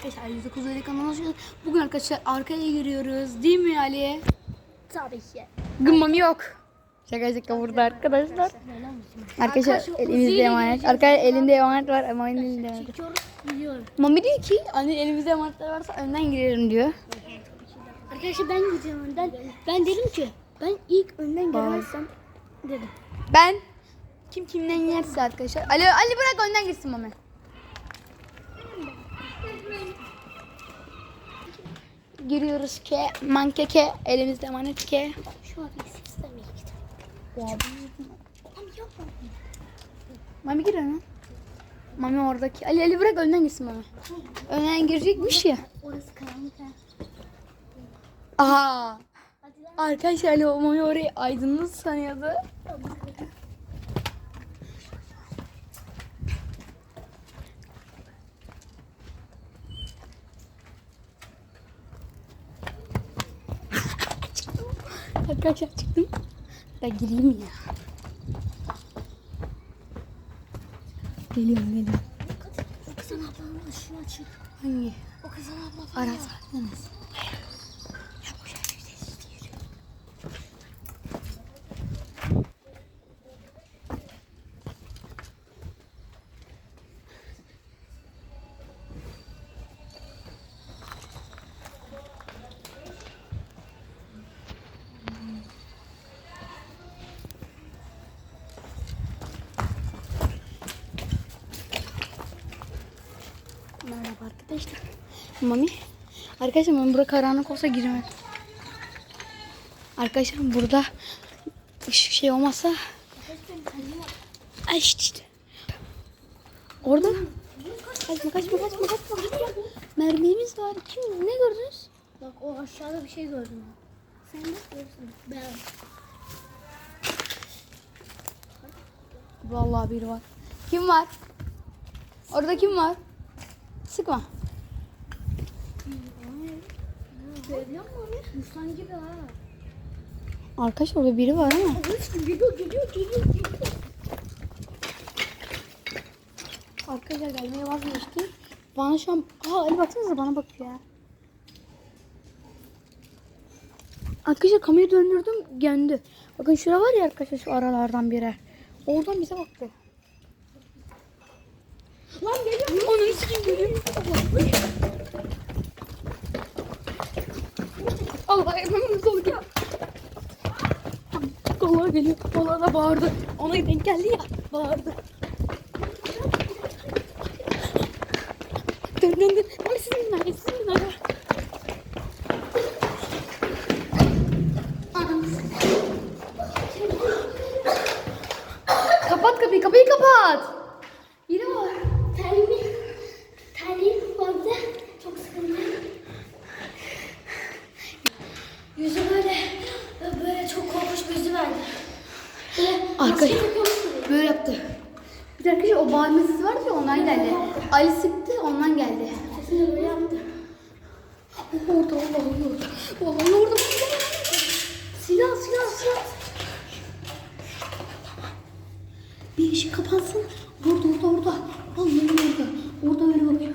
Arkadaşlar 109 Ali kanalına hoş. Bugün arkadaşlar arkaya giriyoruz. Değil mi Ali? Tabii ki. Gımmam yok. Şaka şaka burada arkadaşlar. Arkadaşlar Arkadaşlar, elimizde emanet. Arkadaşlar elinde emanet var ama elinde emanet. yok. Çekiyoruz gidiyorum. Mami diyor ki anne elimizde emanetler varsa önden girelim diyor. Arkadaşlar ben gideceğim önden. Ben dedim ki ben ilk önden giremezsem dedim. Ben kim kimden yerse arkadaşlar. Ali Ali bırak önden gitsin Mami. Giriyoruz ke, manke ke, elimizde emanet ke. Şu an istemeye gidiyorum. Tamam yapma. Mami gir öne. Mami oradaki. Ali Ali bırak önden gitsin Mami. Önden girecekmiş ya. Orası karanlık ha. Aha. Arkadaşlar Ali Mami orayı aydınlık sanıyordu. Arkadaşlar çıktım. Da gireyim ya. Geliyorum geliyorum. O kızın ablanın ışığı açık. Hangi? O kızın abla var Aras ya. Aras. Merhaba arkadaşlar. Mami. Arkadaşlar ben burada karanlık olsa giremem. Arkadaşlar burada ışık şey olmazsa Ay işte. Orada kaçma kaçma kaçma kaçma. Mermimiz var. Kim ne gördünüz? Bak o aşağıda bir şey gördüm. Sen de görsün. Ben. Vallahi biri var. Kim var? Orada kim var? Sıkma. Görüyor musun? Gibi ha. Arkadaş orada biri var ama. Geliyor geliyor geliyor geliyor. Arkadaşlar gelmeye vazgeçti. Bana şu an... Aa Ali baksanıza bana bakıyor ya. Arkadaşlar kamerayı döndürdüm döndü. Bakın şura var ya arkadaşlar şu aralardan biri. Oradan bize baktı. Lan geliyor. Onun için geliyor. Allah hemen sol gel. Allah geliyor. Allah da bağırdı. Ona denk geldi ya. Bağırdı. Dön dön dön. Ay sizin nerede? Sizin nerede? Kapat kapıyı. Kapıyı kapat. Biri var. Terliğim, terliğim vardı. Çok sıkıntı. Yüzü böyle, böyle çok korkunç bir yüzü verdi. Böyle Arkadaş- maske takıyormuş gibi. Böyle yaptı. Bir de arkadaşlar o bağırma sesi vardı ya ondan geldi. Ali sıktı ondan geldi. Sesini böyle yaptı. Orada Allah orada. Vallahi orada. Silah, silah, silah. Bir ışık kapansın. Orada orada orada. Vallahi orada. Orada böyle bakıyor.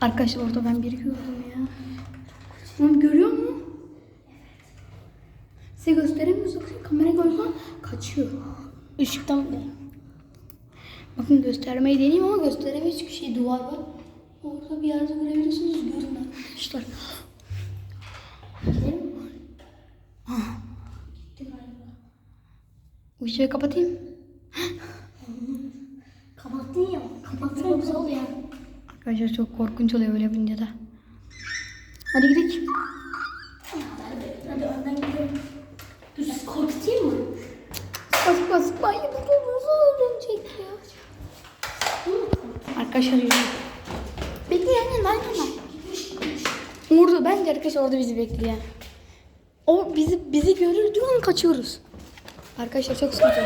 Arkadaşlar orada ben biri gördüm ya. Oğlum görüyor musun? Size gösteremiyoruz yoksa kamera görmem kaçıyor. Işıktan bile. Bakın göstermeyi deneyeyim ama gösteremeyiz çünkü şey duvar var. Orada bir yerde görebilirsiniz. Görün arkadaşlar. Gittim galiba. Işığı kapatayım. Kapattın ya. Kapattın güzel oluyor. Arkadaşlar çok korkunç oluyor böyle yapınca da. Hadi gidelim. Hadi, hadi önden gidelim. Dur, korkutayım mı? Bas bas. Ay bu nasıl ölecek ya. Arkadaşlar yürüyün. Bekle aynen aynen. Orada bence arkadaşlar orada bizi bekliyor. O bizi bizi görür diyor an kaçıyoruz. Arkadaşlar çok sıkıntı.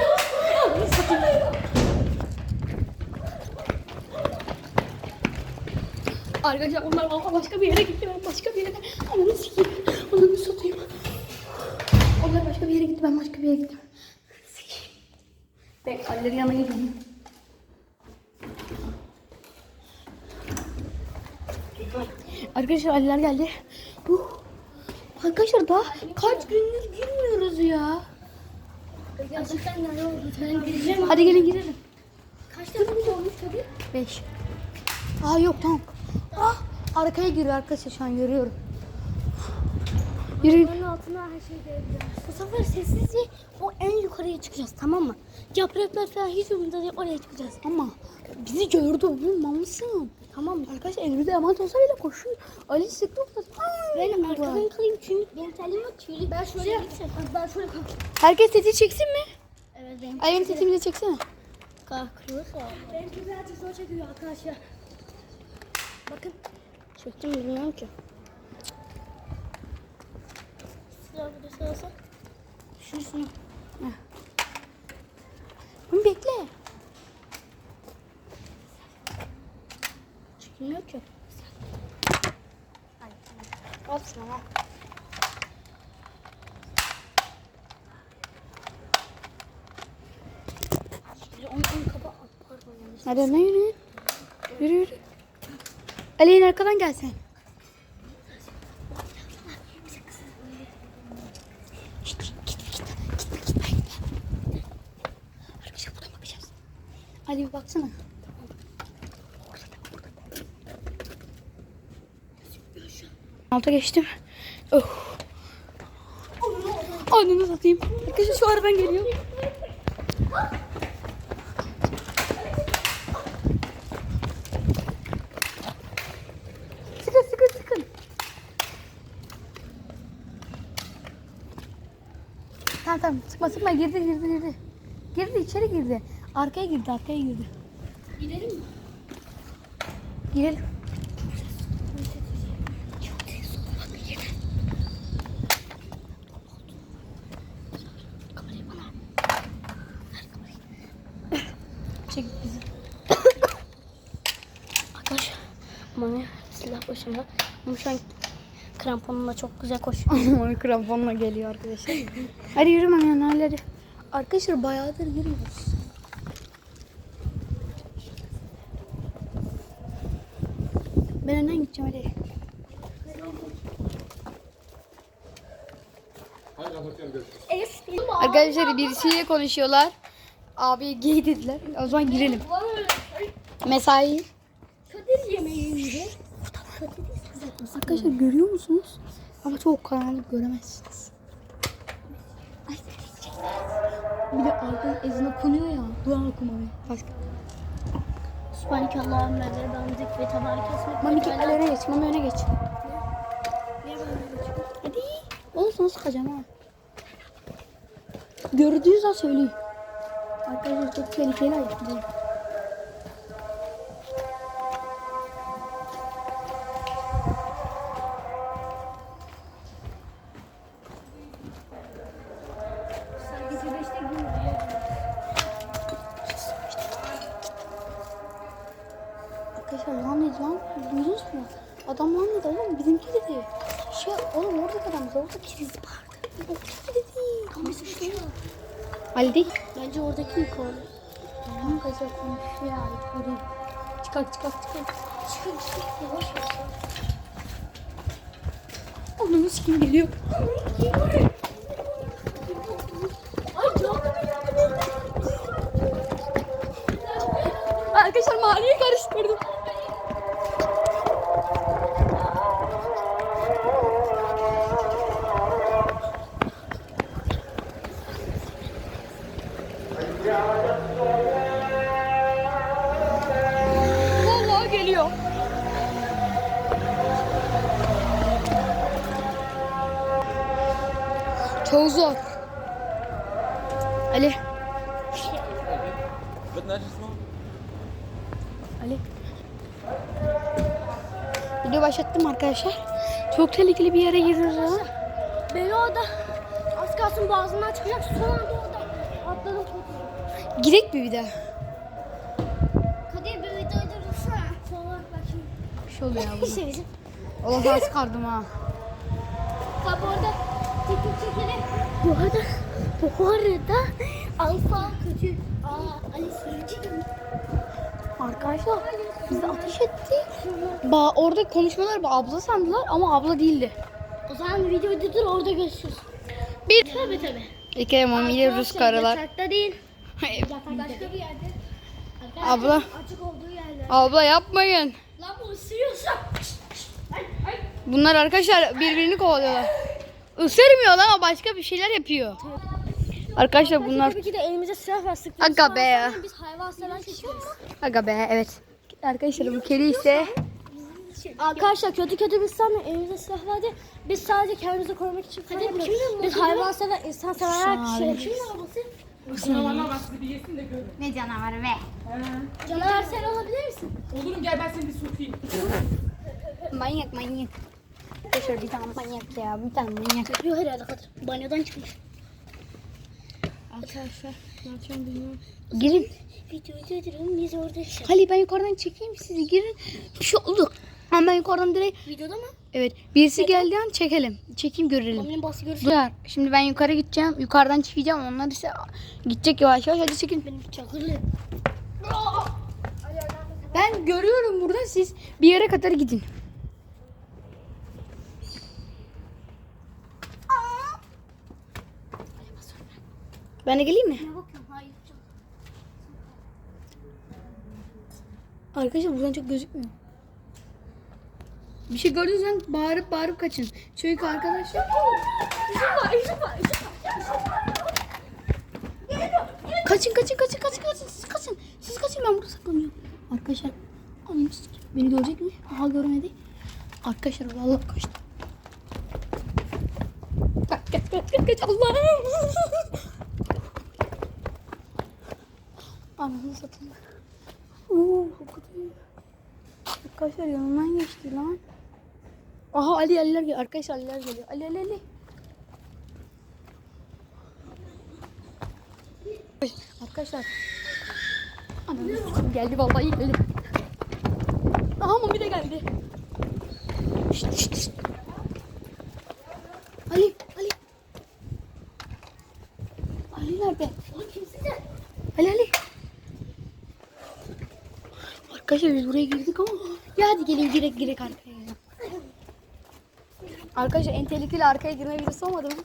Arkadaşlar onlar valla başka bir yere gidiyor. Başka bir yere. Onu sikeyim. Onu satayım. Onlar başka bir yere gitti. Ben başka bir yere gittim. Bek Ali'lerin yanına gidelim. Arkadaşlar Ali'ler geldi. Uh. Arkadaşlar daha kaç gündür girmiyoruz ya. Gerçekten ne oldu? Ben gireceğim. Hadi gelin girelim. Kaç dakika olmuş tabii? 5. Aa yok tamam. Ah arkaya giriyor arkadaşlar şu an görüyorum. Yürüyün. Onun altına her şeyi görebiliriz. Bu sefer sessizce o en yukarıya çıkacağız tamam mı? Yapraklar falan hiç umurumda değil oraya çıkacağız. Ama bizi gördü mısın? Tamam mı? Arkadaşlar elimizde emanet olsa bile koşuyor. Ali orada. Benim arkadan kalayım çünkü benim telim yok tüylü. Ben şöyle gideceğim. Ben şöyle kalk. Herkes sesi çeksin mi? Evet benim. Ali benim sesimi de çeksene. Kalkıyorsa. Benimki birazcık zor çekiyor arkadaşlar. Bakın. Çektim mi bilmiyorum ki. Şurasını. Bunu bekle. Çekilmiyor ki. Kapa. Pardon yanlış. Hadi yürü. Yürü yürü. Ali arkadan gel sen. Ali bir baksana. Alta geçtim. Oh. Ananı satayım. Arkadaşlar şu aradan geliyor. Sıkın sıkın sıkın. Tamam tamam sıkma sıkma girdi girdi girdi. Girdi içeri girdi. Arkaya girdi arkaya girdi. Gidelim mi? Çek bizi. Arkadaşlar Mami silah başında. Ama şu an kramponumla çok güzel koşuyor. Ama kramponla geliyor arkadaşlar. Hadi yürü Mami hadi. Arkadaşlar bayağıdır yürüyoruz. Ben önden gideceğim hadi. Arkadaşlar birisiyle konuşuyorlar. Abi gay dediler. O zaman girelim. Mesai. Kadir yemeği yiyeceğiz. Arkadaşlar görüyor musunuz? Ama çok karanlık göremezsiniz. Bir de arkadan ezan okunuyor ya. Dua okumamı. Başka. Sübhaneke Allah'ım ve dandik ve tabarik esmek. Mami gel öne geç. Mami öne geç. Niye böyle geçiyor? Hadi. Olsun sıkacağım ha. Gördüğünüz an söyleyin. Arkadaşlar çok tehlikeli ayıp Arkadaşlar lan ne lan? Duydunuz mu? Adam lan dedi oğlum bizimki dedi. Şey oğlum orada adamız orada kriz vardı. Oradaki dedi. Kamisi şu. Ali değil. Bence oradaki oldu. Tamam arkadaşlar konuşuyor. Hadi. Çıkar çıkar çıkar. Çıkın çıkın yavaş yavaş. Onun kim geliyor? Arkadaşlar mahalleyi karıştırdım. Zor. Ali. Ali. Video başlattım arkadaşlar. Çok tehlikeli bir yere giriyoruz. Beni orada az kalsın boğazımdan çıkacak. Son anda orada atladım. Girek mi bir daha? Kadir bir videoyu durursana. Sonra bakayım. Bir şey oluyor ya şey. Ola daha çıkardım ha. Tabi orada. Bu arada bu arada Alfa kötü. Aa Ali sürücü. Arkadaşlar bizi ateş etti. Ba orada konuşmalar abla sandılar ama abla değildi. O zaman videoyu dur orada görüşürüz. Bir Tabii tabii. İki mamiyle Rus karılar. Yatakta değil. Başka bir yerde. Arkadaşlar, Abla. Açık olduğu yerde. Abla yapmayın. Lan bu ısırıyorsa. Ay ay. Bunlar arkadaşlar birbirini kovalıyorlar. Isırmıyor lan ama başka bir şeyler yapıyor. Arkadaşlar bunlar Tabii ki de elimizde silah var. Sıkıyoruz Aga be ya. Biz hayvan seven kişiyiz. aga be evet. Arkadaşlar bu kedi ise Arkadaşlar kötü kötü biz sanmıyor. Elimizde silah vardı. Biz sadece kendimizi korumak için falan yapıyoruz. Biz hayvan seven, insan seven kişiyiz. Kimin arabası? ne canavarı be. Canavar sen olabilir misin? Olurum gel ben seni bir sokayım. Manyak manyak. Arkadaşlar bir tane manyak ya bir tane manyak. Yok herhalde kadar. Banyodan çıkmış. Arkadaşlar ne yapacağım bilmiyorum. Girin. Videoyu durduruyorum biz orada şey. Hadi ben yukarıdan çekeyim sizi girin. Bir şey oldu. Ama ben yukarıdan direkt Videoda mı? evet birisi geldiği an çekelim. Çekeyim görelim. Benim bası görürsün. Duyar. Şimdi ben yukarı gideceğim. Yukarıdan çıkacağım. Onlar ise gidecek yavaş yavaş. Hadi çekin. Benim çakırlı. Ben görüyorum burada. Siz bir yere kadar gidin. Ben de geleyim mi? Arkadaşlar buradan çok gözükmüyor. Bir şey gördüğünüz zaman bağırıp bağırıp kaçın. Çünkü arkadaşlar kaçın kaçın kaçın kaçın kaçın siz kaçın. Siz kaçın ben burada saklanıyorum. Arkadaşlar beni görecek mi? Aha görmedi. Arkadaşlar vallahi kaçtı. Kaç kaç kaç kaç kaç Allah'ım. Ananı satayım. Oo, kötü. Arkadaşlar yanından geçti lan. Aha Ali Ali'ler geliyor. Arkadaşlar Ali'ler geliyor. Ali Ali Ali. Arkadaşlar. Ananı sikeyim geldi vallahi geldi. Aha Mami de geldi. Şşt, şşt, şşt. Ali Ali. Ali nerede? Ali Ali. Arkadaşlar biz buraya girdik ama ya hadi gelin direkt direkt arkaya. Arkadaşlar en tehlikeli arkaya girme videosu olmadı mı?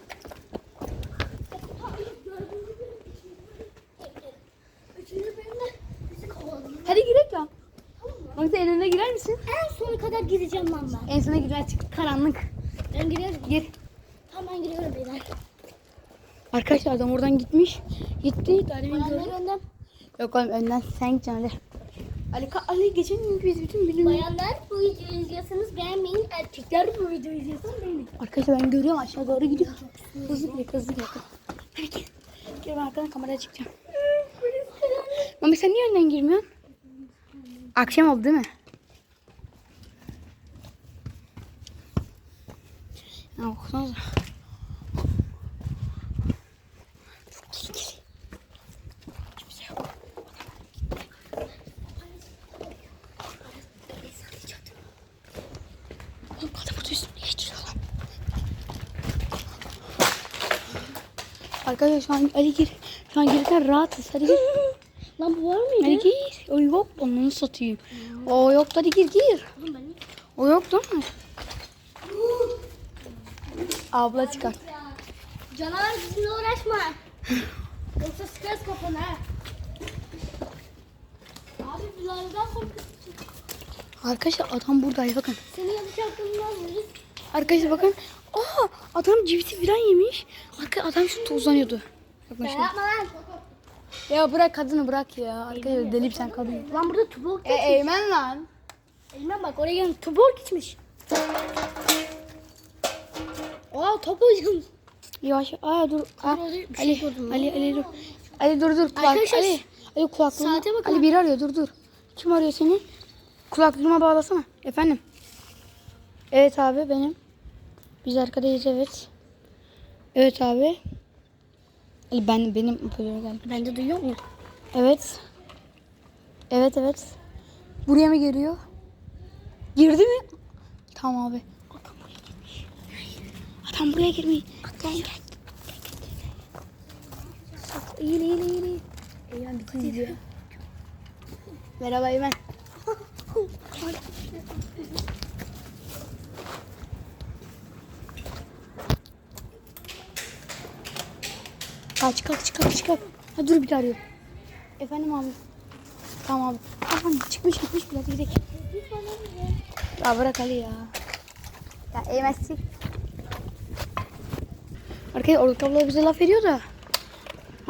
Hadi girek ya. Bak sen en önüne girer misin? En sona kadar gideceğim lan ben. En sona girer çık karanlık. Ben girerim. Gir. Tamam ben giriyorum beyler. Arkadaşlar adam oradan gitmiş. Gitti. Daha demin gördüm. Yok oğlum önden sen gideceksin. Ali, Ali geçen gün biz bütün bilim... Bayanlar bu videoyu izliyorsanız beğenmeyin. Erkekler bu videoyu izliyorsanız beğenin. Arkadaşlar ben görüyorum aşağı doğru gidiyor. Hızlı gidiyor hızlı gidiyor. Hadi gel. Gel ben arkadan kameraya çıkacağım. Mami sen niye önden girmiyorsun? Akşam oldu değil mi? Ya baksanıza. Çok tehlikeli. Kimse yok. Oğlum adam burada üstüne geçiyor lan. Arkadaşlar şu an Ali gir. Şu an girirken rahatız. Hadi gir. Lan bu var mıydı? Hadi gir. O yok. Onu satayım. O yok. Hadi gir gir. O yok değil mi? Abla çıkar. Canavar bizimle uğraşma. Yoksa sıkarız kafanı ha. Abi bilalden korkuyorsun. Arkadaşlar adam buradaydı bakın. Seni yanlış aklımdan vururuz. Arkadaşlar bakın. Aa adam cibiti falan yemiş. Arka adam şu tozlanıyordu. Bakın Ya şimdi. yapma lan. Ya bırak kadını bırak ya. Arkadaşlar deli bir sen kadın. Lan burada tuborg E, eğmen lan. Elime bak oraya gelin tuborg içmiş. Aa top oynuyormuş. Yavaş. Aa dur. Aa, bir şey Ali, gördüm. Ali, Ali dur. Ali dur dur. Kulak, Arkadaşlar, Ali, Ali kulaklığına. saate bakın. Ali biri arıyor dur dur. Kim arıyor seni? Kulaklığıma bağlasana. Efendim. Evet abi benim. Biz arkadayız evet. Evet abi. Ben benim hoparlöre geldi. Ben de duyuyor muyum? Evet. Evet evet. Buraya mı geliyor? Girdi mi? Tamam abi. Adam buraya girmiş. Tam buraya girmeyin. Gel gel. İyi iyi iyi. Eymen. Merhaba Eymen. Kaç kaç kaç kaç. Ha dur bir daha arıyor. Efendim abi. Tamam abi. Tamam çıkmış gitmiş biraz gidelim. Ya bırak Ali ya. Ya eğmezsin. Arkadaşlar orada tabloya bize laf veriyor da.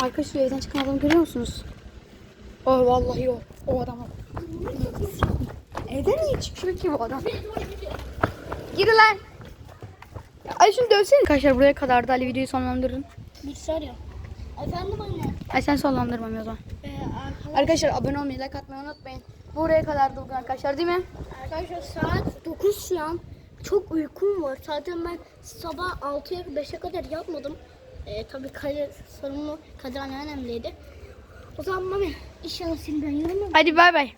Arkadaş şu evden çıkan adamı görüyor musunuz? Oh vallahi o. O adam o. Evden niye çıkıyor ki bu adam? Gir lan. Ya Ali şunu dövsene. Arkadaşlar buraya kadardı. Ali videoyu sonlandırın. Bilgisayar ya. Efendim anne. Ay sen sonlandırmam o zaman. Ee, arkadaşlar, Arkadaşlar abone olmayı, like atmayı unutmayın. Buraya kadardı bugün arkadaşlar değil mi? arkadaşlar saat 9 şu an. Çok uykum var. Zaten ben sabah 6'ya 5'e kadar yapmadım. Ee, tabii kale sorumlu Kadir anneannemleydi. O zaman mami inşallah seni ben yorumum. Hadi bay bay.